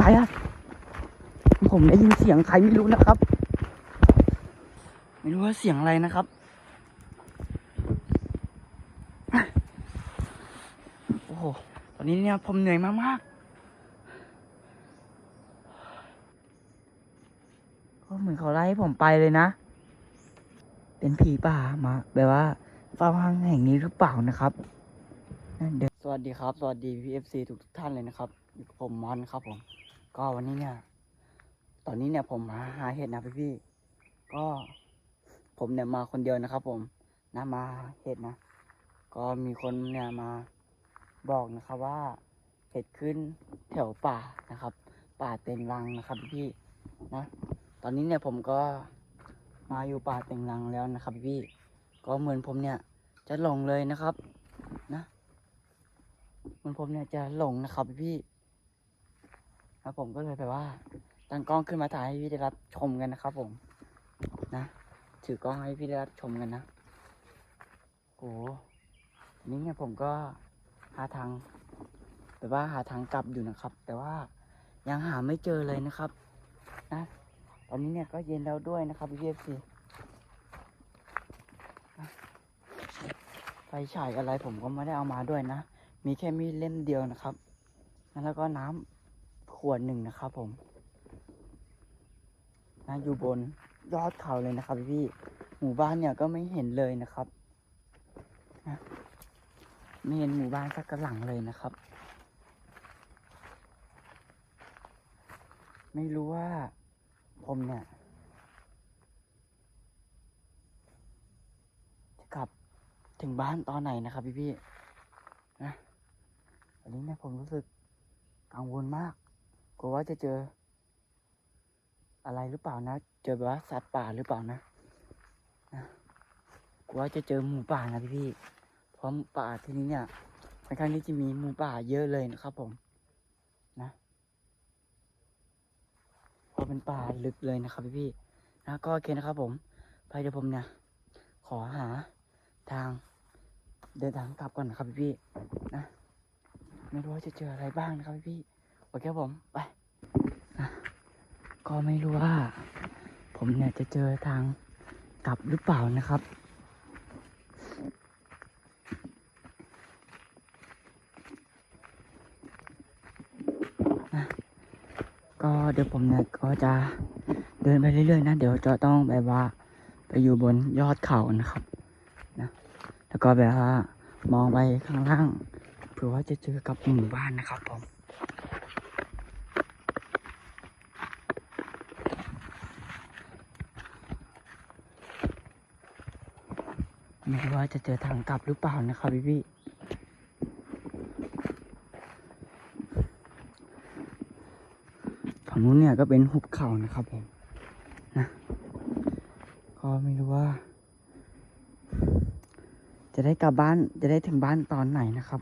อะไรอะผมได้ยินเสียงใครไม่รู้นะครับ ไม่รู้ว่าเสียงอะไรนะครับ โอ้โห ตอนนี้เนี่ยผมเหนื่อยมากๆก็เหมือนเขาไล่ให้ผมไปเลยนะ เป็นผีป่ามาแบบว่าเฝ้าห้างแห่งนี้หรือเปล่านะครับเดี๋ยวสวัสดีครับ สวัสดีพีเอฟซีทุกท่านเลยนะครับ ผมมอนครับผม ก็วันนี้เนี่ย ตอนนี้เนี่ยผมมาหาเห็ดนะพี่พี่ก็ผมเนี่ยมาคนเดียวนะครับ ผมนะมาเห็ดนะ ก็มีคนเนี่ยมาบอกนะครับว่าเห็ดขึ้นแถวป่านะครับ ป่าเต็งรังนะครับพี่พี่นะ ตอนนี้เนี่ยผมก็มาอยู่ป่าเต็งรังแล้วนะครับพี่พี่ก็เหมือนผมเนี่ย จะหลงเลยนะครับ นะ เหมือนผมเนี่ยจะหลงนะครับพี่ พี่ๆแล้วผมก็เลยแบบว่าตั้งกล้องขึ้นมาถ่ายให้พี่ได้รับชมกันนะครับผม นะถือกล้องให้พี่ได้รับชมกันนะโอ้นี้เนี่ยผมก็หาทางแบบว่าหาทางกลับอยู่นะครับ แต่ว่ายังหาไม่เจอเลยนะครับนะตอนนี้เนี่ยก็เย็นแล้วด้วยนะครับพี่เอฟซีไฟฉายอะไรผมก็ไม่ได้เอามาด้วยนะ มีแค่มีดเล่มเดียวนะครับ แล้วก็น้ำ ขวดหนึ่งนะครับผมนะอยู่บนยอดเขาเลยนะครับพี่หมู่บ้านเนี่ยก็ไม่เห็นเลยนะครับนะไม่เห็นหมู่บ้านสักกระหลังเลยนะครับ ไม่รู้ว่าผมเนี่ยจะกลับถึงบ้านตอนไหนนะครับพี่ๆนะอันนี้เนี่ยผมรู้สึกกังวลมาก กลัวว่าจะเจอ อะไรหรือเปล่านะ เจอแบบว่าสัตว์ป่าหรือเปล่านะนะกลัวว่าจะเจอหมูป่านะพี่พี่เพราะป่าที่นี้เนี่ยค่อนข้างที่จะมีหมูป่าเยอะเลยนะครับผมนะเพราะเป็นป่าลึกเลยนะครับพี่พี่นะก็โอเคนะครับผมไปเดี๋ยวผมเนี่ยขอหาทางเดินทางกลับก่อนนะครับพี่พี่นะไม่รู้ว่าจะเจออะไรบ้างนะครับพี่พี่ โอเคผมไปก็ไม่รู้ว่า ผมเนี่ยจะเจอทางกลับหรือเปล่านะครับ ก็เดี๋ยวผมเนี่ยก็จะเดินไปเรื่อยๆนะ เดี๋ยวจะต้องแบบว่าไปอยู่บนยอดเขานะครับนะแล้วก็แบบว่ามองไปข้างล่างเผื่อว่าจะเจอกับหมู่บ้านนะครับผม ไม่รู้ว่าจะเจอทางกลับหรือเปล่านะครับพี่พี่ฝั่งนู้นเนี่ยก็เป็นหุบเขานะครับผมนะก็ไม่รู้ว่า จะได้กลับบ้านจะได้ถึงบ้านตอนไหนนะครับ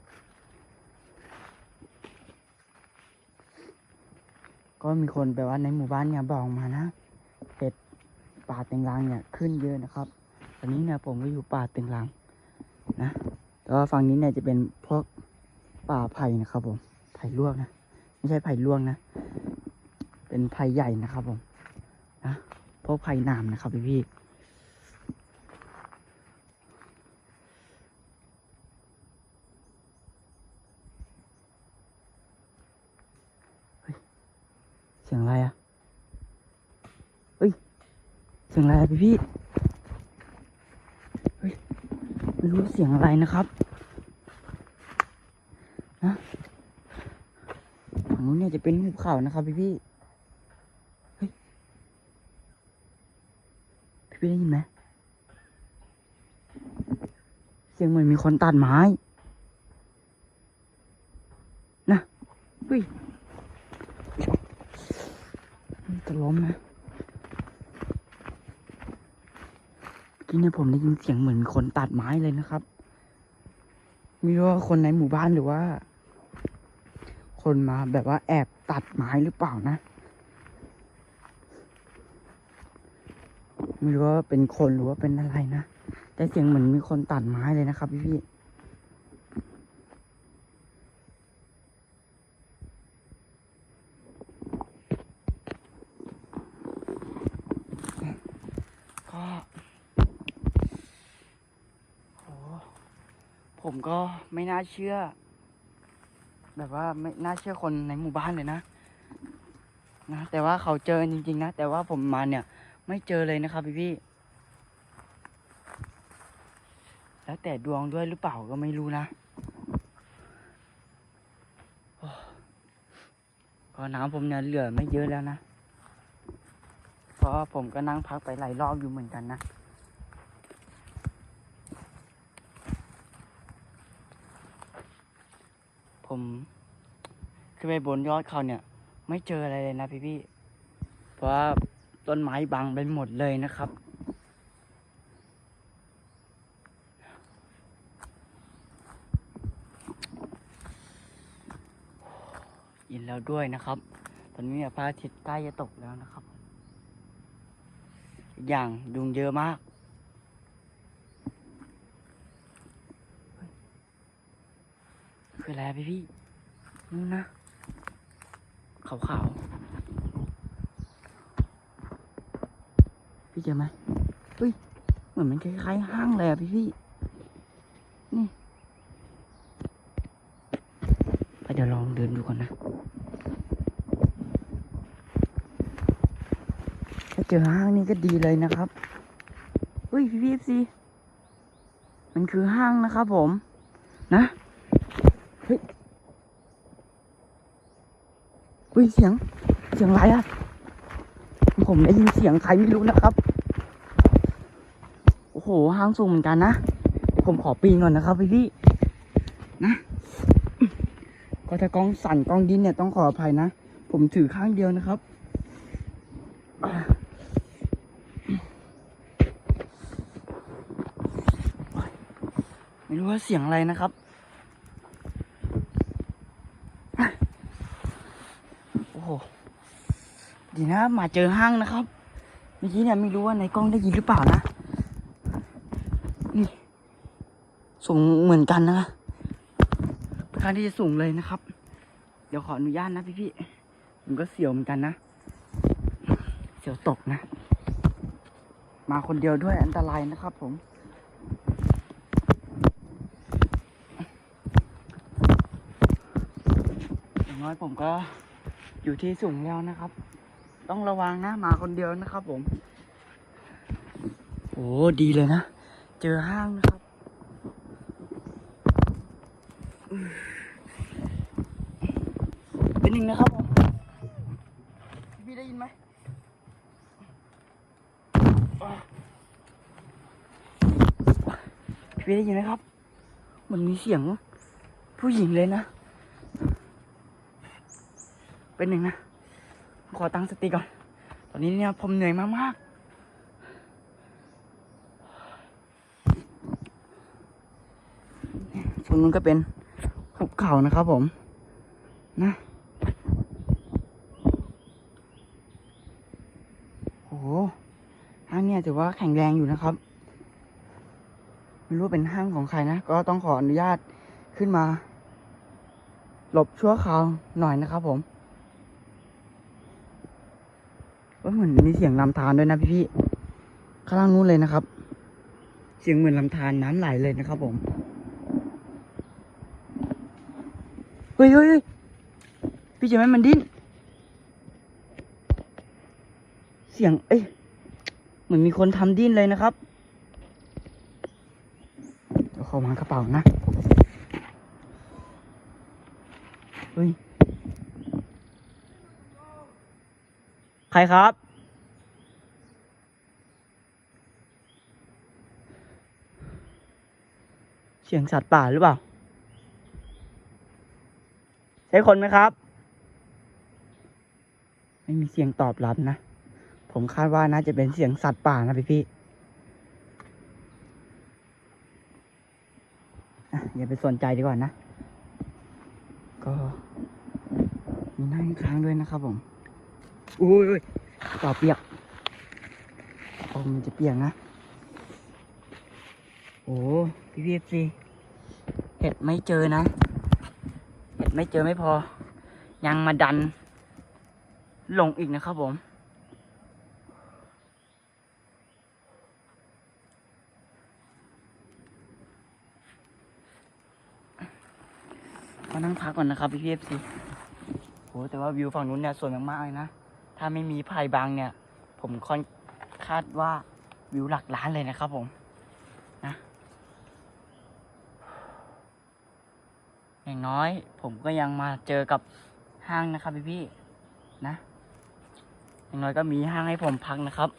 ก็มีคนแปลว่าในหมู่บ้านเนี่ยบอกมานะเห็ดป่าเต็งรังเนี่ยขึ้นเยอะนะครับ ตอนนี้เนี่ยผมก็อยู่ป่าต็งรังนะแต่ว่าฝั่งนี้เนี่ยจะเป็นพวกป่าไผ่นะครับผมไผ่ลวกนะไม่ใช่ไผ่ลวกนะ เป็นไผ่ใหญ่นะครับผมนะพวกไผ่หนามนะครับพี่พี่เฮ้ยเสียงอะไรอะเฮ้ย เสียงอะไรอะพี่พี่ ไม่รู้เสียงอะไรนะครับนะฝั่งนู้นเนี่ยจะเป็นหุบเขานะครับพี่พี่เฮ้ยพี่พี่ได้ยินไหมเสียงเหมือนมีคนตัดไม้ นะเฮ้ยจะล้มนะ กี้เนี่ยผมได้ยินเสียงเหมือนคนตัดไม้เลยนะครับ ไม่รู้ว่าคนในหมู่บ้านหรือว่า คนมาแบบว่าแอบตัดไม้หรือเปล่านะ ไม่รู้ว่าเป็นคนหรือว่าเป็นอะไรนะ แต่เสียงเหมือนมีคนตัดไม้เลยนะครับพี่พี่ก็ ผมก็ไม่น่าเชื่อ แบบว่าไม่น่าเชื่อคนในหมู่บ้านเลยนะนะแต่ว่าเขาเจอจริง ๆ นะ แต่ว่าผมมาเนี่ย ไม่เจอเลยนะครับพี่พี่แล้วแต่ดวงด้วยหรือเปล่าก็ไม่รู้นะโอ้ก็น้ำผมเนี่ยเหลือไม่เยอะแล้วนะ เพราะผมก็นั่งพักไปหลายรอบอยู่เหมือนกันนะ ผมขึ้นไปบนยอดเขาเนี่ย ไม่เจออะไรเลยนะพี่พี่เพราะว่าต้นไม้บังไปหมดเลยนะครับ ยินแล้วด้วยนะครับ ตอนนี้พระอาทิตย์ใกล้จะตกแล้วนะครับอีกอย่างยุงเยอะมาก คืออะไรพี่พี่นู่นนะขาวขาวๆพี่เจอไหมเฮ้ยเหมือนมันคล้ายๆห้างเลยอะพี่พี่นี่เดี๋ยวลองเดินดูก่อนนะถ้าเจอห้างนี่ก็ดีเลยนะครับเฮ้ยพี่พี่ซีมันคือห้างนะครับผม นะ เฮ้ยเฮ้ยเสียงเสียงอะไรอะผมได้ยินเสียงใครไม่รู้นะครับ โอ้โหห้างสูงเหมือนกันนะผมขอปีนก่อนนะครับพี่พี่นะก็ถ้ากล้องสั่นกล้องดินเนี่ยต้องขออภัยนะ ผมถือข้างเดียวนะครับไม่รู้ว่าเสียงอะไรนะครับ โอ้โห ดี นะมาเจอห้างนะครับ เมื่อกี้เนี่ยไม่รู้ว่าในกล้องได้ยินหรือเปล่านะ นี่สูงเหมือนกันนะค่อนข้างที่จะสูงเลยนะครับ เดี๋ยวขออนุญาตนะพี่ๆผมก็เสียวเหมือนกันนะ เสียวตกนะ มาคนเดียวด้วยอันตรายนะครับผมอย่างน้อยผมก็อยู่ที่สูงแล้วนะครับ ต้องระวังนะมาคนเดียวนะครับผม โอ้ดีเลยนะ เจอห้างนะครับ เป็นหนึ่งนะครับผมพี่ได้ยินไหมพี่ได้ยินไหมครับ มันมีเสียงผู้หญิงเลยนะ เป็นหนึ่งนะ ขอตั้งสติก่อน ตอนนี้เนี่ยผมเหนื่อยมากๆส่วนนู้นก็เป็นหุบเขานะครับผม นะโอ้โหห้างเนี่ยถือว่าแข็งแรงอยู่นะครับ ไม่รู้เป็นห้างของใครนะ ก็ต้องขออนุญาตขึ้นมา หลบชั่วคราวหน่อยนะครับผม ว่าเหมื อนมีเสียงลำธารด้วยนะพี่พี่ข้างล่างนู้นเลยนะครับ เสียงเหมือนลำธารน้ำไหลเลยนะครับผมเฮ้ยเฮ้ยพี่เจอไหมมันดิ้นเสียงเอ้ยเหมือนมีคนทำดิ้นเลยนะครับเดี๋ยวเขอมากระเป๋านะเฮ้ยใครครับ เสียงสัตว์ป่าหรือเปล่า ใช่คนไหมครับ ไม่มีเสียงตอบรับนะ ผมคาดว่าน่าจะเป็นเสียงสัตว์ป่านะพี่พี่อย่าไปสนใจดีกว่านะ ก็มีนั่งค้างด้วยนะครับผมอุ้ยอุ้ยต่อเปียกโอ้มันจะเปียกนะ โอ้พี่พีเอฟซีเห็ดไม่เจอนะ เห็ดไม่เจอไม่พอ ยังมาดัน ลงอีกนะครับผมอนั่งพักก่อนนะครับพี่พีเอฟซีโหแต่ว่าวิวฝั่งนู้นเนี่ยสวยมากๆเลยนะ ถ้าไม่มีไผ่บางเนี่ย ผมค่อนคาดว่าวิวหลักล้านเลยนะครับผมนะ อย่างน้อย ผมก็ยังมาเจอกับห้างนะครับพี่พี่นะ อย่างน้อยก็มีห้างให้ผมพักนะครับ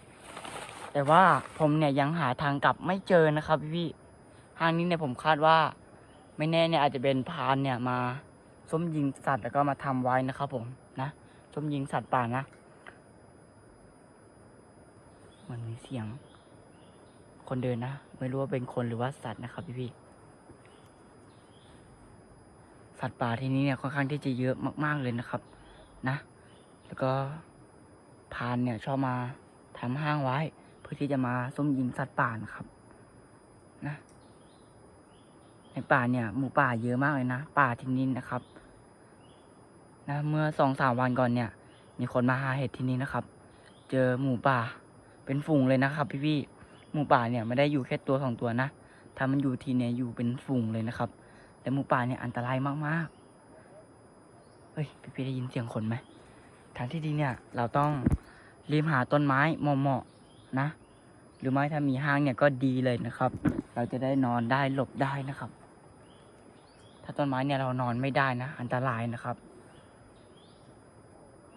แต่ว่าผมเนี่ยยังหาทางกลับไม่เจอนะครับพี่พี่ห้างนี้เนี่ยผมคาดว่า ไม่แน่เนี่ยอาจจะเป็นพานเนี่ยมาส้มยิงสัตว์แล้วก็มาทำไว้นะครับ ผมนะส้มยิงสัตว์ป่านะมันมีเสียงคนเดินนะ ไม่รู้ว่าเป็นคนหรือว่าสัตว์นะครับพี่พี่ สัตว์ป่าที่นี้เนี่ยค่อนข้างที่จะเยอะมาก ๆเลยนะครับ นะ แล้วก็พานเนี่ยชอบมาทำห้างไว้ เพื่อที่จะมาส้มยิงสัตว์ป่านะครับ นะ ในป่าเนี่ยหมูป่าเยอะมากเลยนะป่าที่นี่นะครับ นะเมื่อสองสามวันก่อนเนี่ย มีคนมาหาเห็ดที่นี่นะครับ เจอหมูป่าเป็นฝูงเลยนะครับ พี่พี่ๆหมูป่าเนี่ยไม่ได้อยู่แค่ตัวสองตัวนะถ้ามันอยู่ทีเนี่ยอยู่เป็นฝูงเลยนะครับ แต่หมูป่าเนี่ยอันตรายมากๆ เฮ้ย พี่พี่ๆได้ยินเสียงคนไหม ทางที่ดีเนี่ย เราต้องรีบหาต้นไม้เหมาะๆนะ หรือไม่ถ้ามีห้างเนี่ยก็ดีเลยนะครับ เราจะได้นอนได้หลบได้นะครับ ถ้าต้นไม้เนี่ยเรานอนไม่ได้นะ อันตรายนะครับ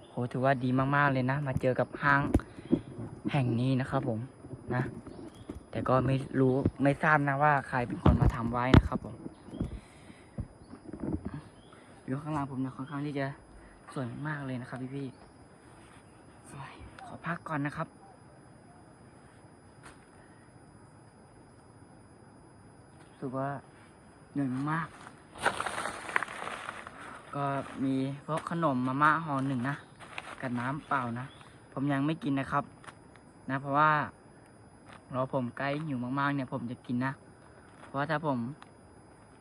โหถือว่าดีมากๆเลยนะ มาเจอกับห้างแห่งนี้นะครับผมนะ แต่ก็ไม่รู้ไม่ทราบนะว่าใครเป็นคนมาทำไว้นะครับผม วิวข้างล่างผมเนี่ยค่อนข้างที่จะสวยมากเลยนะครับพี่ๆโอ้ยขอพักก่อนนะครับ รู้สึกว่าเหนื่อยมาก ก็มีพวกขนมมาม่าห่อหนึ่งนะ กับน้ำเปล่านะ ผมยังไม่กินนะครับ นะ เพราะว่ารอผมใกล้หิวมากๆเนี่ย ผมจะกินนะ เพราะว่าถ้าผม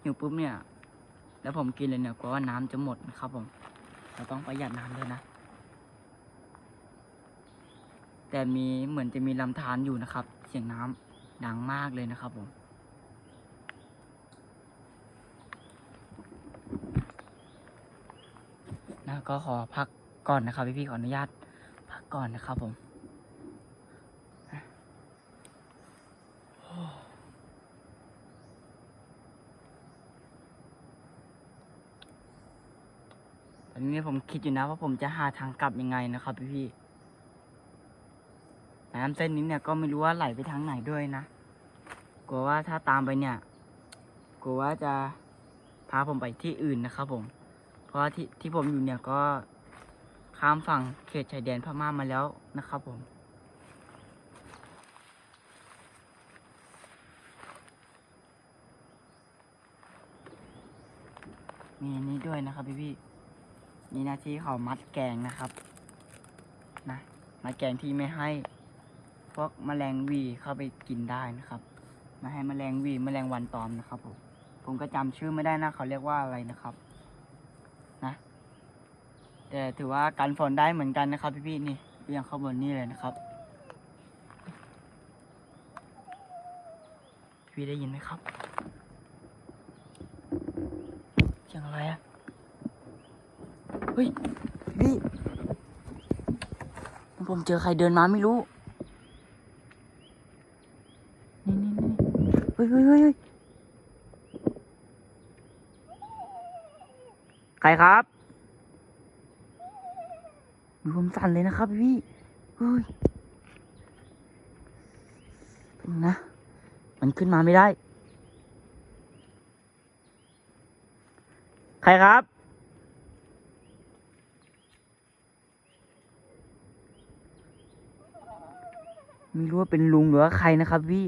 หิวปุ๊บเนี่ย แล้วผมกินเลยเนี่ยกลัวว่าน้ำจะหมดนะครับผม เราต้องประหยัดน้ำด้วยนะ แต่มีเหมือนจะมีลำธารอยู่นะครับ เสียงน้ำดังมากเลยนะครับผมนะก็ขอพักก่อนนะครับพี่ๆขออนุญาตพักก่อนนะครับผมโอ้ตอ นี้ผมคิดอยู่นะว่าผมจะหาทางกลับยังไงนะครับพี่ๆน้ำเส้นนี้เนี่ยก็ไม่รู้ว่าไหลไปทางไหนด้วยนะกลัวว่าถ้าตามไปเนี่ยกลัวว่าจะพาผมไปที่อื่นนะครับผม เพราะที่ที่ผมอยู่เนี่ยก็ข้ามฝั่งเขตชายแดนพม่ามาแล้วนะครับผมมีอันนี้ด้วยนะครับพี่พี่ ๆมีหน้าที่เขามัดแกงนะครับนะมัดแกงที่ไม่ให้ พวกแมลงวีเข้าไปกินได้นะครับไม่ให้แมลงวีแมลงวันตอมนะครับผมผมก็จำชื่อไม่ได้นะเขาเรียกว่าอะไรนะครับ นะแต่ถือว่ากันฝนได้เหมือนกันนะครับ พี่ๆนี่เรียงข้างบนนี่เลยนะครับ พี่ได้ยินไหมครับเสียงอะไรอะ ฮ้ยพี่ผมเจอใครเดินมาไม่รู้ นี่นี่นี่เฮ้ยเฮ้ยเฮ้ยเฮ้ยใครครับมีความสั่นเลยนะครับพี่เฮ้ยนะ มันขึ้นมาไม่ได้ ใครครับ ไม่รู้ว่าเป็นลุงหรือว่าใครนะครับพี่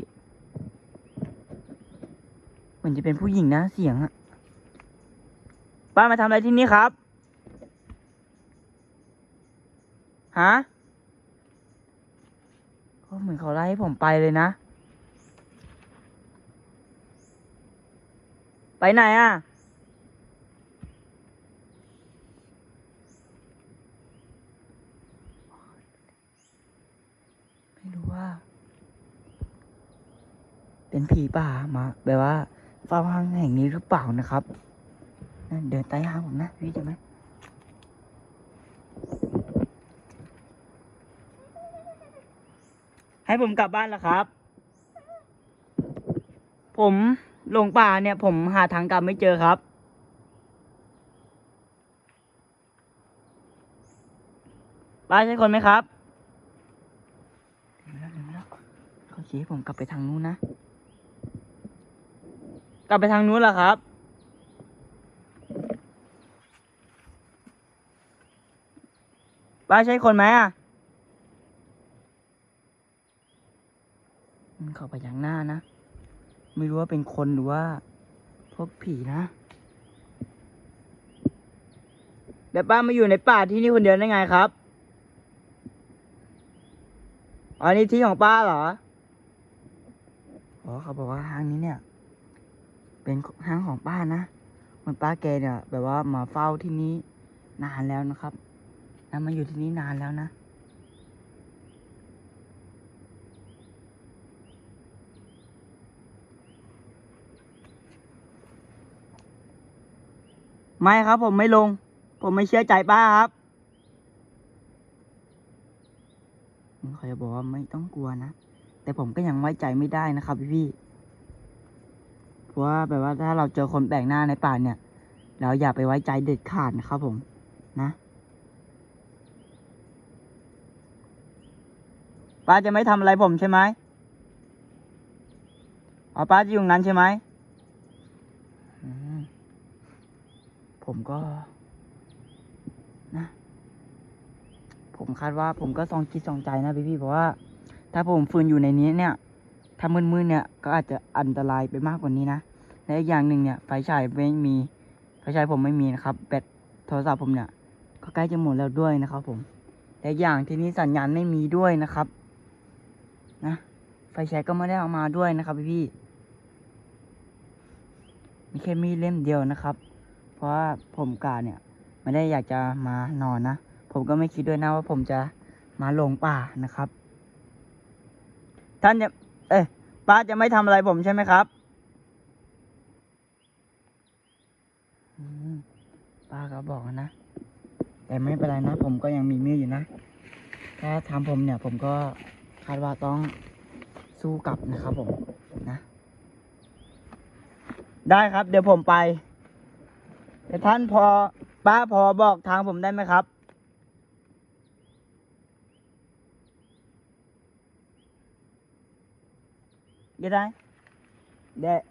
เหมือนจะเป็นผู้หญิงนะเสียงอะป้ามาทำอะไรที่นี่ครับฮะก็เหมือนเขาไล่ให้ผมไปเลยนะ ไปไหนอะไม่รู้ว่า เป็นผีป่ามาแบบว่าเฝ้าห้างแห่งนี้หรือเปล่านะครับเดินใต้ห้างผมนะพี่ใช่ไหมให้ผมกลับบ้านแล้วครับ ผมหลงป่าเนี่ย ผมหาทางกลับไม่เจอครับป้าใช่คนไหมครับเดี๋ยวนะเดี๋ยวนะเขาชี้ผมกลับไปทางนู้นนะ ลับไปทางนู้นเหรอครับ ป้าใช่คนไหมอะมันเข้าไปทางหน้านะ ไม่รู้ว่าเป็นคนหรือว่า พวกผีนะ แล้วป้ามาอยู่ในป่าที่นี่คนเดียวได้ไงครับอ๋อนี่ที่ของป้าเหรอ อ๋อเขาบอกว่าห้างนี้เนี่ย เป็นห้างของป้านะเหมันป้าแกเนี่ยแบบว่ามาเฝ้าที่นี้นานแล้วนะครับนะมาอยู่ที่นี่นานแล้วนะ ไม่ครับผมไม่ลง ผมไม่เชื่อใจป้าครับเขาจะบอกว่าไม่ต้องกลัวนะ แต่ผมก็ยังไว้ใจไม่ได้นะครับพี่พี่ เพราะว่าแบบว่าถ้าเราเจอคนแปลกหน้าในป่าเนี่ย เราอย่าไปไว้ใจเด็ดขาดนะครับผมนะป้าจะไม่ทำอะไรผมใช่ไหมอ๋อป้าจะอยู่ตรงนั้นใช่ไหมผมก็ นะ ผมคาดว่าผมก็ซองคิดซองใจนะพี่พี่ๆเพราะว่า ถ้าผมฟืนอยู่ในนี้เนี่ย ถ้ามืดๆเนี่ยก็อาจจะอันตรายไปมากกว่านี้นะและอีกอย่างหนึ่งเนี่ยไฟฉายไม่มีไฟฉายผมไม่มีนะครับแบตโทรศัพท์ผมเนี่ยก็ใกล้จะหมดแล้วด้วยนะครับ ผมและอย่างที่นี้สัญญาณไม่มีด้วยนะครับ นะไฟฉายก็ไม่ได้เอามาด้วยนะครับพี่ๆมีแค่มีดเล่มเดียวนะครับ เพราะว่าผมกาเนี่ยไม่ได้อยากจะมานอนนะผมก็ไม่คิดด้วยนะว่าผมจะมาลงป่านะครับ ท่านจะ อ้ยป้าจะไม่ทำอะไรผมใช่ไหมครับป้าก็บอกนะ แต่ไม่เป็นไรนะ ผมก็ยังมีมีดอยู่นะ ถ้าทำผมเนี่ย ผมก็คาดว่าต้องสู้กลับนะครับผมนะ ได้ครับ เดี๋ยวผมไปแต่ท่านพอป้าพอบอกทางผมได้ไหมครับ Get I? That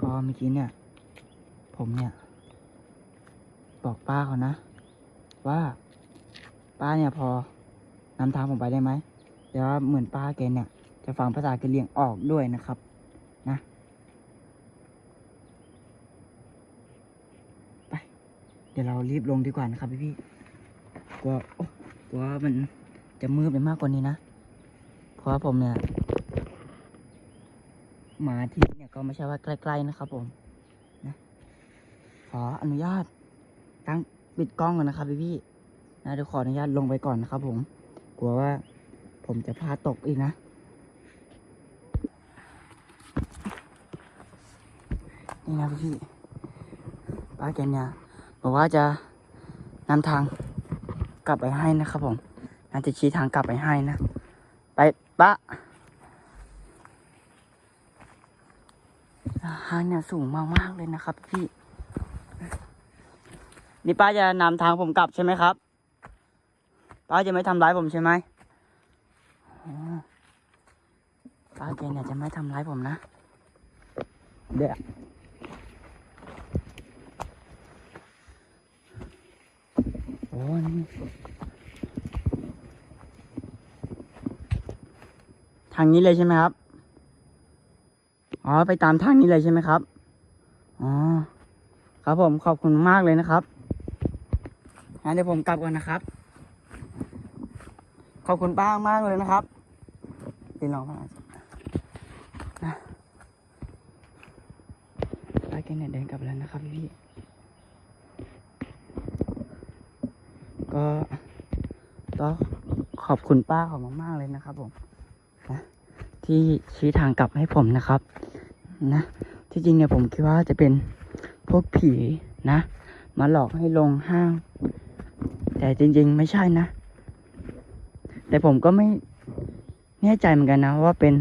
ก็เมื่อกี้เนี่ย ผมเนี่ย บอกป้าเขานะ ว่าป้าเนี่ยพอนำทางผมไปได้ไหมแต่ว่าเหมือนป้าแกเนี่ย จะฟังภาษากะเหรี่ยงออกด้วยนะครับ นะ ไป เดี๋ยวเรารีบลงดีกว่านะครับพี่พี่ๆกลัวโอ้กลัวมัน จะมืดไปมากกว่านี้นะ เพราะว่าผมเนี่ย มาที่นี่เนี่ยก็ไม่ใช่ว่าใกล้ๆนะครับผมนะขออนุญาตตั้งปิดกล้องก่อนนะครับพี่พี่ๆนะเดี๋ยวขออนุญาตลงไปก่อนนะครับผม กลัวว่าผมจะพลาดตกอีกนะนี่นะพี่พี่ๆป้าแกเนี่ยบอกว่าจะนำทางกลับไปให้นะครับผม น่าจะชี้ทางกลับไปให้นะ ไปปะห้างเนี่ยสูงมากๆเลยนะครับพี่ นี่ป้าจะนำทางผมกลับใช่ไหมครับ ป้าจะไม่ทำร้ายผมใช่ไหมป้าแกเนี่ยจะไม่ทำร้ายผมนะ เดี๋ยวโอ้นี่างนี้เลยใช่ไหมครับ อ๋อ ไปตามทางนี้เลยใช่ไหมครับ อ๋อ ครับผมขอบคุณมากเลยนะครับงั้นเดี๋ยวผมกลับก่อนนะครับ ขอบคุณป้ามากเลยนะครับเดินลองมานะป้าแกเนี่ยเดินกลับแล้วนะครับพี่ ก็ต้องขอบคุณป้าเขอมากๆเลยนะครับผม นะที่ชี้ทางกลับให้ผมนะครับนะที่จริงเนี่ยผมคิดว่าจะเป็นพวกผีนะ มาหลอกให้ลงห้าง แต่จริง ๆ ไม่ใช่นะ แต่ผมก็ไม่แน่ใจเหมือนกันนะว่าเป็น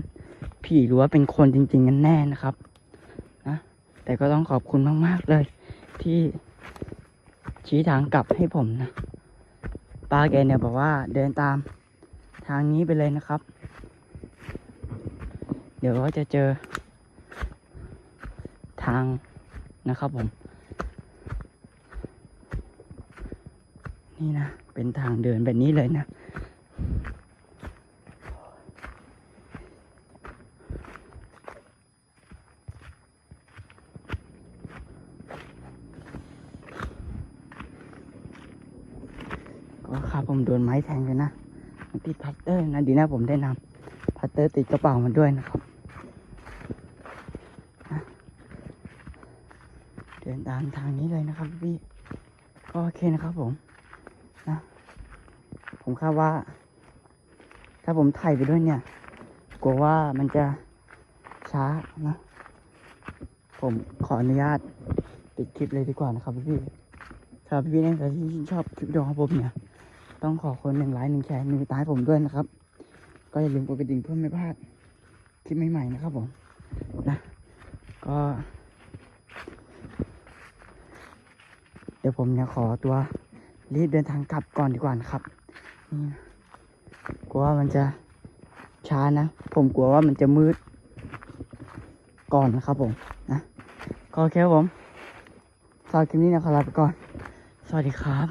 ผีหรือว่าเป็นคนจริง ๆ กันแน่นะครับนะแต่ก็ต้องขอบคุณมากๆเลย ที่ชี้ทางกลับให้ผมนะป้าแกเนี่ยบอกว่าเดินตามทางนี้ไปเลยนะครับ เดี๋ยวก็จะเจอทางนะครับผม นี่นะ เป็นทางเดินแบบนี้เลยนะ ก็ครับผมโดนไม้แทงเลยนะติดพัตเตอร์นะดีนะผมได้นำพัตเตอร์ติดกระเป๋ามาด้วยนะครับนะเดินตามทางนี้เลยนะครับพี่ก็โอเคนะครับผมนะผมคาดว่า ถ้าผมถ่ายไปด้วยเนี่ยกลัวว่ามันจะช้านะ ผมขออนุญาตปิดคลิปเลยดีกว่านะครับพี่ๆครับพี่ๆเนี่ยที่ชื่ชอบคลิปดีโอของผมเนี่ย ต้องขอคนหนึ่งไลค์หนึ่งแชร์หนึ่งตายผมด้วยนะครับ ก็อย่าลืมกดกระดิ่งเพื่อไม่พลาดคลิปใหม่ๆนะครับผมนะ ก็ เดี๋ยวผมเนี่ยขอตัวรีบเดินทางกลับก่อนดีกว่านะครับนี่นะกลัวว่ามันจะช้านะ ผมกลัวว่ามันจะมืด ก่อนนะครับผมนะก็โอเคครับผมสำหรับคลิปนี้นะขอลาไปก่อน สวัสดีครับ